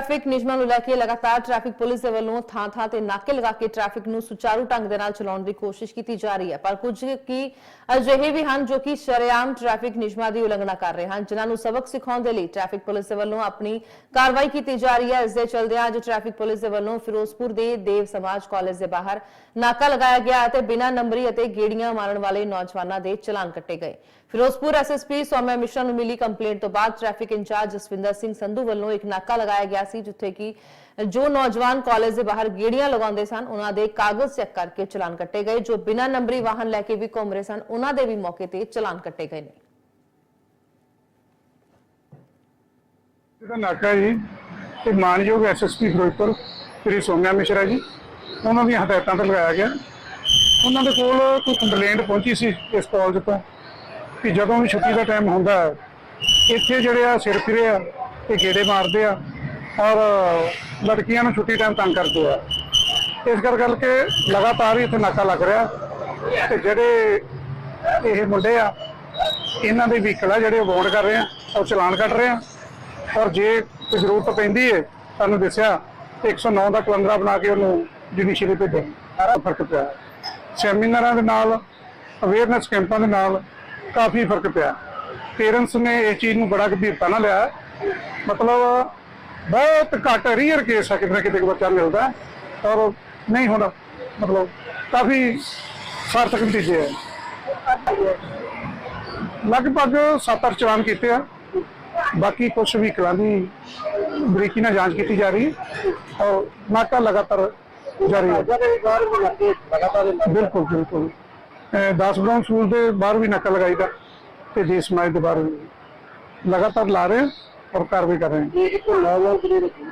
Traffic ਨਿਯਮਾਂ ਨੂੰ ਲੈ ਕੇ ਲਗਾਤਾਰ ਟ੍ਰੈਫਿਕ ਪੁਲਿਸ ਦੇ ਵੱਲੋਂ ਥਾਂ-ਥਾਂ ਤੇ ਨਾਕੇ ਲਗਾ ਕੇ ਟ੍ਰੈਫਿਕ ਨੂੰ ਸੁਚਾਰੂ ਢੰਗ ਦੇ ਨਾਲ ਚਲਾਉਣ ਦੀ ਕੋਸ਼ਿਸ਼ ਕੀਤੀ ਜਾ ਰਹੀ ਹੈ ਪਰ ਕੁਝ ਕੀ ਅਜਿਹੇ ਵੀ ਹਨ ਜੋ ਕਿ ਸ਼ਰੇਆਮ ਟ੍ਰੈਫਿਕ ਨਿਯਮਾਂ ਦੀ ਉਲੰਘਣਾ ਕਰ ਰਹੇ ਹਨ ਜਿਨ੍ਹਾਂ ਨੂੰ ਸਬਕ ਸਿਖਾਉਣ ਦੇ ਲਈ ਟ੍ਰੈਫਿਕ ਪੁਲਿਸ ਦੇ ਵੱਲੋਂ ਆਪਣੀ ਕਾਰਵਾਈ ਕੀਤੀ ਜਾ ਰਹੀ ਹੈ ਇਸ ਦੇ ਚਲਦਿਆਂ ਅੱਜ ਟ੍ਰੈਫਿਕ ਪੁਲਿਸ ਦੇ ਵੱਲੋਂ ਫਿਰੋਜ਼ਪੁਰ ਦੇ ਦੇਵ ਸਮਾਜ ਕਾਲਜ ਦੇ ਬਾਹਰ ਨਾਕਾ ਲਗਾਇਆ ਗਿਆ ਅਤੇ ਬਿਨਾਂ ਨੰਬਰੀ ਅਤੇ ਗੇੜੀਆਂ ਮਾਰਨ ਵਾਲੇ ਨੌਜਵਾਨਾਂ ਦੇ ਚਲਾਨ ਕੱਟੇ ਗਏ ਫਿਰੋਜ਼ਪੁਰ ਐਸਐਸਪੀ ਸੌਮਿਆ ਮਿਸ਼ਰਾ ਨੂੰ ਮਿਲੀ ਕੰਪਲੇਂਟ ਤੋਂ ਬਾਅਦ ਟ੍ਰੈਫਿਕ ਇੰਚਾਰਜ ਜਸਵਿੰਦਰ ਸਿੰਘ ਸੰਧੂ ਵੱਲੋਂ ਇੱਕ ਨਾਕਾ ਲਗਾਇਆ ਗਿਆ ਸੀ, ਜਿੱਥੇ ਕਿ ਜੋ ਨੌਜਵਾਨ ਕਾਲਜ ਦੇ ਬਾਹਰ ਗੇੜੀਆਂ ਲਗਾਉਂਦੇ ਸਨ, ਉਹਨਾਂ ਦੇ ਕਾਗਜ਼ ਚੈੱਕ ਕਰਕੇ ਚਲਾਨ ਕੱਟੇ ਗਏ। ਜੋ ਬਿਨਾਂ ਨੰਬਰੀ ਵਾਹਨ ਲੈ ਕੇ ਵੀ ਘੁੰਮ ਰਹੇ ਸਨ, ਉਹਨਾਂ ਦੇ ਵੀ ਮੌਕੇ ਤੇ ਚਲਾਨ ਕੱਟੇ ਗਏ ਨੇ। ਇਹਦਾ ਨਾਕਾ ਜੀ, ਤੇ ਮਾਨਯੋਗ ਐਸਐਸਪੀ ਫਿਰੋਜ਼ਪੁਰ, ਸ੍ਰੀ ਸੋਮਿਆ ਮਿਸ਼ਰਾ ਜੀ, ਉਹਨਾਂ ਦੀਆਂ ਹਦਾਇਤਾਂ ਤੇ ਲਗਾਇਆ ਗਿਆ। ਉਹਨਾਂ ਦੇ ਕੋਲ ਕੋਈ ਕੰਪਲੇਂਟ ਪਹੁੰਚੀ ਸੀ ਇਸ ਕਾਲਜ ਤੋਂ, ਕਿ ਜਦੋਂ ਵੀ ਛੁੱਟੀ ਦਾ ਟਾਈਮ ਹੁੰਦਾ, ਇੱਥੇ ਜਿਹੜੇ ਆ ਸਿਰ ਫਿਰੇ ਆ, ਤੇ ਗੇੜੇ ਮਾਰਦੇ ਆ ਔਰ ਲੜਕੀਆਂ ਨੂੰ ਛੁੱਟੀ ਟਾਈਮ ਤੰਗ ਕਰਦੇ ਆ। ਇਸ ਕਰ ਕਰਕੇ ਲਗਾਤਾਰ ਹੀ ਇੱਥੇ ਨਾਕਾ ਲੱਗ ਰਿਹਾ ਤੇ ਜਿਹੜੇ ਇਹ ਮੁੰਡੇ ਆ, ਇਹਨਾਂ ਦੇ ਵਹੀਕਲ ਆ ਜਿਹੜੇ ਬੌਂਡ ਕਰ ਰਹੇ ਆ ਔਰ ਚਲਾਨ ਕੱਟ ਰਹੇ ਆ। ਔਰ ਜੇ ਕੋਈ ਜ਼ਰੂਰਤ ਪੈਂਦੀ ਹੈ ਤੁਹਾਨੂੰ ਦੱਸਿਆ ਤੇ 109 ਦਾ ਕਲੰਦਰਾ ਬਣਾ ਕੇ ਉਹਨੂੰ ਜੁਡੀਸ਼ੀਅਰੀ ਭੇਜੋ। ਸਾਰਾ ਫ਼ਰਕ ਪਿਆ। ਸੈਮੀਨਾਰਾਂ ਦੇ ਨਾਲ ਅਵੇਅਰਨੈਸ ਕੈਂਪਾਂ ਦੇ ਨਾਲ ਕਾਫੀ ਫ਼ਰਕ ਪਿਆ। ਪੇਰੈਂਟਸ ਨੇ ਇਸ ਚੀਜ਼ ਨੂੰ ਬੜਾ ਗੰਭੀਰਤਾ ਨਾਲ ਲਿਆ। ਮਤਲਬ ਬਹੁਤ ਘੱਟ ਰੀਅਰ ਕੇਸ ਆ ਕਿਤੇ ਨਾ ਕਿਤੇ ਬੱਚਾ ਮਿਲਦਾ ਹੈ। ਔਰ ਨਹੀਂ ਹੁੰਦਾ ਮਤਲਬ ਕਾਫੀ ਸਾਰਥਕ ਨਤੀਜੇ ਹੈ ਲਗਭਗ 7-8 ਚਲਾਨ ਕੀਤੇ ਆ। ਬਾਕੀ ਕੁਝ ਵੀ ਦੀ ਬਰੀਕੀ ਨਾਲ ਜਾਂਚ ਕੀਤੀ ਜਾ ਰਹੀ ਹੈ। ਔਰ ਨਾਕਾ ਲਗਾਤਾਰ ਜਾਰੀ ਹੈ। ਬਿਲਕੁਲ ਬਿਲਕੁਲ। 10 ਬਰਾਉਨ ਸਕੂਲ ਦੇ ਬਾਹਰ ਵੀ ਨਾਕਾ ਲਗਾਈਦਾ ਤੇ ਦੇਸ਼ ਸਮਾਜ ਦੇ ਬਾਹਰ ਵੀ। ਲਗਾਤਾਰ ਲਾ ਰਹੇ ਹਾਂ ਔਰ ਕਾਰਵਾਈ ਕਰ ਰਹੇ ਹਾਂ।